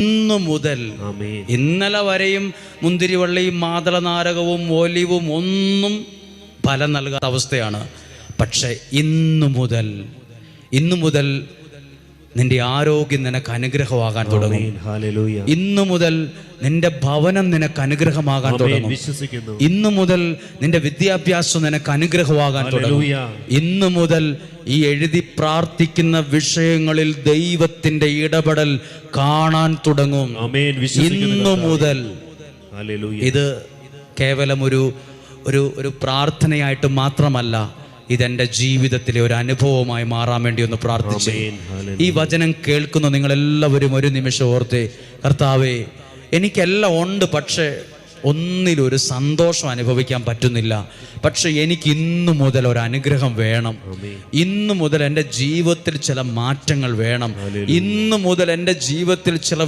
ഇന്നു മുതൽ ഇന്നലെ വരെയും മുന്തിരിവള്ളിയും മാതളനാരകവും ഒലിവും ഒന്നും ഫലം നൽകാത്ത അവസ്ഥയാണ്. പക്ഷെ ഇന്നു മുതൽ ഇന്നു മുതൽ നിന്റെ ആരോഗ്യം നിനക്ക് അനുഗ്രഹമാകാൻ തുടങ്ങും. ഇന്നു മുതൽ നിന്റെ ഭവനം നിനക്ക് അനുഗ്രഹമാകാൻ തുടങ്ങും. വിശ്വസിക്കുന്നു. ഇന്നു മുതൽ നിന്റെ വിദ്യാഭ്യാസം നിനക്ക് അനുഗ്രഹമാകാൻ തുടങ്ങും. ഇന്നു മുതൽ ഈ എഴുതി പ്രാർത്ഥിക്കുന്ന വിഷയങ്ങളിൽ ദൈവത്തിന്റെ ഇടപെടൽ കാണാൻ തുടങ്ങും. ഇന്നു മുതൽ ഇത് കേവലം ഒരു ഒരു ഒരു പ്രാർത്ഥനയായിട്ട് മാത്രമല്ല ഇതെന്റെ ജീവിതത്തിലെ ഒരു അനുഭവമായി മാറാൻ വേണ്ടി ഒന്ന് പ്രാർത്ഥിച്ചു. ഈ വചനം കേൾക്കുന്ന നിങ്ങളെല്ലാവരും ഒരു നിമിഷം ഓർത്ത്. കർത്താവേ എനിക്കെല്ലാം ഉണ്ട് പക്ഷേ ഒന്നിലൊരു സന്തോഷം അനുഭവിക്കാൻ പറ്റുന്നില്ല. പക്ഷെ എനിക്ക് ഇന്നു മുതൽ ഒരു അനുഗ്രഹം വേണം ഇന്നു മുതൽ എന്റെ ജീവിതത്തിൽ ചില മാറ്റങ്ങൾ വേണം. ഇന്നു മുതൽ എന്റെ ജീവിതത്തിൽ ചില